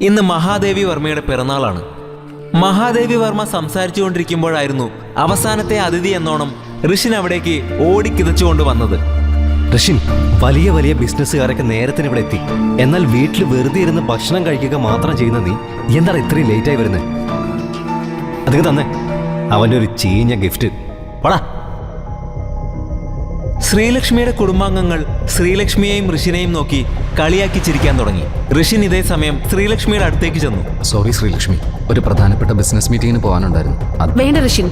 ഇന്ന് മഹാദേവി വർമ്മയുടെ പിറന്നാളാണ്. മഹാദേവി വർമ്മ സംസാരിച്ചുകൊണ്ടിരിക്കുമ്പോഴായിരുന്നു അവസാനത്തെ അതിഥി എന്നോണം ഋഷിൻ അവിടേക്ക് ഓടിക്കിതച്ചുകൊണ്ട് വന്നത്. ഋഷിൻ വലിയ വലിയ ബിസിനസ്സുകാരൊക്കെ നേരത്തിന് ഇവിടെ എത്തി. എന്നാൽ വീട്ടിൽ വെറുതെ ഇരുന്ന് ഭക്ഷണം കഴിക്കുക മാത്രം ചെയ്യുന്ന നീ എന്താണ് ഇത്രയും ലേറ്റായി വരുന്നത് അതൊക്കെ തന്നെ. അവന്റെ ഒരു ചീഞ്ഞ ഗിഫ്റ്റ് പടാ. ശ്രീലക്ഷ്മിയുടെ കുടുംബാംഗങ്ങൾ ശ്രീലക്ഷ്മിയെയും ഋഷിനെയും നോക്കി കളിയാക്കി ചിരിക്കാൻ തുടങ്ങി. ഋഷിൻ ഇതേ സമയം ശ്രീലക്ഷ്മിയുടെ അടുത്തേക്ക് ചെന്നു. സോറി ശ്രീലക്ഷ്മി. ഒരു പ്രധാനപ്പെട്ട ബിസിനസ് മീറ്റിംഗിന് പോകാനുണ്ടായിരുന്നു. അത് വേണ്ട ഋഷിൻ.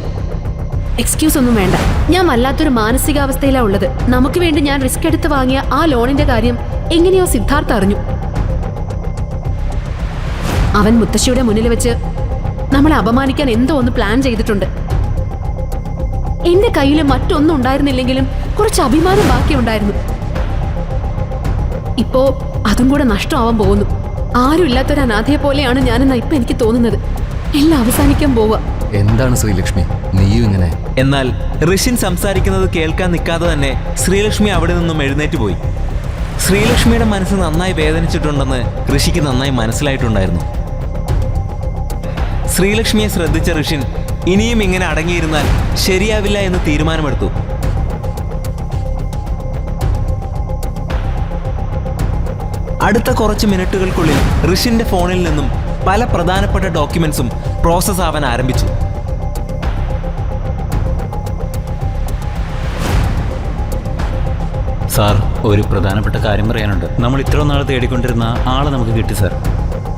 എക്സ്ക്യൂസ് ഒന്നും വേണ്ട. ഞാൻ വല്ലാത്തൊരു മാനസികാവസ്ഥയിലാ ഉള്ളത്. നമുക്ക് വേണ്ടി ഞാൻ റിസ്ക് എടുത്ത് വാങ്ങിയ ആ ലോണിന്റെ കാര്യം എങ്ങനെയോ സിദ്ധാർത്ഥ അറിഞ്ഞു. അവൻ മുത്തശ്ശിയുടെ മുന്നിൽ വെച്ച് നമ്മളെ അപമാനിക്കാൻ എന്തോ ഒന്ന് പ്ലാൻ ചെയ്തിട്ടുണ്ട്. എന്റെ കയ്യിൽ മറ്റൊന്നും ഉണ്ടായിരുന്നില്ലെങ്കിലും കുറച്ച് അഭിമാനം ബാക്കിയുണ്ടായിരുന്നു. ഇപ്പോ അതും കൂടെ നഷ്ടമാവാൻ പോകുന്നു. ആരും ഇല്ലാത്തൊരു അനാഥയെ പോലെയാണ് ഞാനെന്നാ ഇപ്പൊ എനിക്ക് തോന്നുന്നത്. എല്ലാം അവസാനിക്കാൻ പോവുക. എന്താണ് ശ്രീലക്ഷ്മി? നീയും ഇങ്ങനെ? എന്നാൽ ഋഷിൻ സംസാരിക്കുന്നത് കേൾക്കാൻ നിൽക്കാതെ തന്നെ ശ്രീലക്ഷ്മി അവിടെ നിന്നും എഴുന്നേറ്റ് പോയി. ശ്രീലക്ഷ്മിയുടെ മനസ്സ് നന്നായി വേദനിച്ചിട്ടുണ്ടെന്ന് ഋഷിക്ക് നന്നായി മനസ്സിലായിട്ടുണ്ടായിരുന്നു. ശ്രീലക്ഷ്മിയെ ശ്രദ്ധിച്ച ഋഷിൻ ഇനിയും ഇങ്ങനെ അടങ്ങിയിരുന്നാൽ ശരിയാവില്ല എന്ന് തീരുമാനമെടുത്തു. അടുത്ത കുറച്ച് മിനിറ്റുകൾക്കുള്ളിൽ ഋഷിന്റെ ഫോണിൽ നിന്നും പല പ്രധാനപ്പെട്ട ഡോക്യുമെന്റ്സും പ്രോസസ് ആവാൻ ആരംഭിച്ചു. സാർ ഒരു പ്രധാനപ്പെട്ട കാര്യം പറയാനുണ്ട്. നമ്മൾ ഇത്ര നാൾ തേടിക്കൊണ്ടിരുന്ന ആളെ നമുക്ക് കിട്ടി സാർ.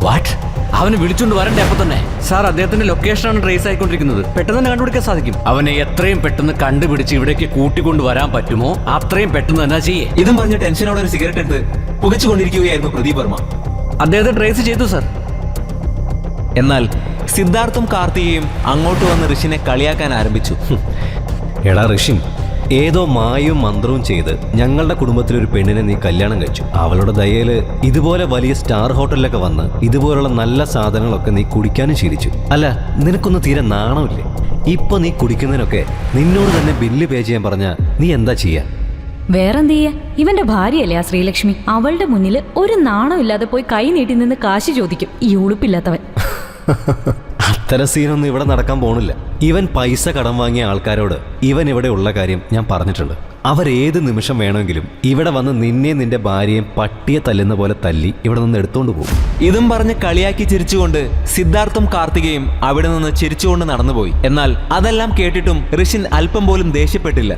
വാട്ട് അവനെ വിളിച്ചുകൊണ്ട് വരണ്ടേ അപ്പൊ തന്നെ? സാർ അദ്ദേഹത്തിന്റെ ലൊക്കേഷനാണ് ട്രേസ് ആയിക്കൊണ്ടിരിക്കുന്നത്. പെട്ടെന്ന് തന്നെ കണ്ടുപിടിക്കാൻ സാധിക്കും. അവനെ എത്രയും പെട്ടെന്ന് കണ്ടുപിടിച്ച് ഇവിടേക്ക് കൂട്ടിക്കൊണ്ട് വരാൻ പറ്റുമോ? അത്രയും പെട്ടെന്ന് തന്നെ ചെയ്യേ. ഇതും പറഞ്ഞ ടെൻഷനോടെ ഒരു സിഗരറ്റ് എടുത്ത് പുകച്ചുകൊണ്ടിരിക്കുകയായിരുന്നു പ്രദീപ് വർമ്മ. അദ്ദേഹത്തെ ട്രേസ് ചെയ്തു സർ. എന്നാൽ സിദ്ധാർത്ഥും കാർത്തികയും അങ്ങോട്ട് വന്ന് ഋഷിനെ കളിയാക്കാൻ ആരംഭിച്ചു. എടാ ഋഷിൻ ഏതോ മായും മന്ത്രവും ചെയ്ത് ഞങ്ങളുടെ കുടുംബത്തിലൊരു പെണ്ണിനെ നീ കല്യാണം കഴിച്ചു. അവളുടെ ദയയിൽ ഇതുപോലെ വലിയ സ്റ്റാർ ഹോട്ടലിലൊക്കെ വന്ന് ഇതുപോലുള്ള നല്ല സാധനങ്ങളൊക്കെ നീ കുടിക്കാനും ശീലിച്ചു. അല്ല നിനക്കൊന്നും തീരെ നാണമില്ലേ? ഇപ്പൊ നീ കുടിക്കുന്നതിനൊക്കെ നിന്നോട് തന്നെ ബില്ല് പേ ചെയ്യാൻ പറഞ്ഞ നീ എന്താ ചെയ്യാ? വേറെന്തെയ്യ? ഇവന്റെ ഭാര്യയല്ലേ ആ ശ്രീലക്ഷ്മി? അവളുടെ മുന്നിൽ ഒരു നാണമില്ലാതെ പോയി കൈ നീട്ടി നിന്ന് കാശ് ചോദിക്കും. ഈ ഉളുപ്പില്ലാത്തവൻ. അത്തരം സീനൊന്നും ഇവിടെ നടക്കാൻ പോണില്ല. ഇവൻ പൈസ കടം വാങ്ങിയ ആൾക്കാരോട് ഇവൻ ഇവിടെ ഉള്ള കാര്യം ഞാൻ പറഞ്ഞിട്ടുണ്ട്. അവരേത് നിമിഷം വേണമെങ്കിലും ഇവിടെ വന്ന് നിന്നെ നിന്റെ ഭാര്യയും പട്ടിയെ തല്ലുന്ന പോലെ തല്ലി ഇവിടെ നിന്ന് എടുത്തുകൊണ്ട് പോകും. ഇതും പറഞ്ഞ് കളിയാക്കി ചിരിച്ചുകൊണ്ട് സിദ്ധാർത്ഥും കാർത്തികയും അവിടെ നിന്ന് ചിരിച്ചുകൊണ്ട് നടന്നുപോയി. എന്നാൽ അതെല്ലാം കേട്ടിട്ടും ഋഷിൻ അല്പം പോലും ദേഷ്യപ്പെട്ടില്ല.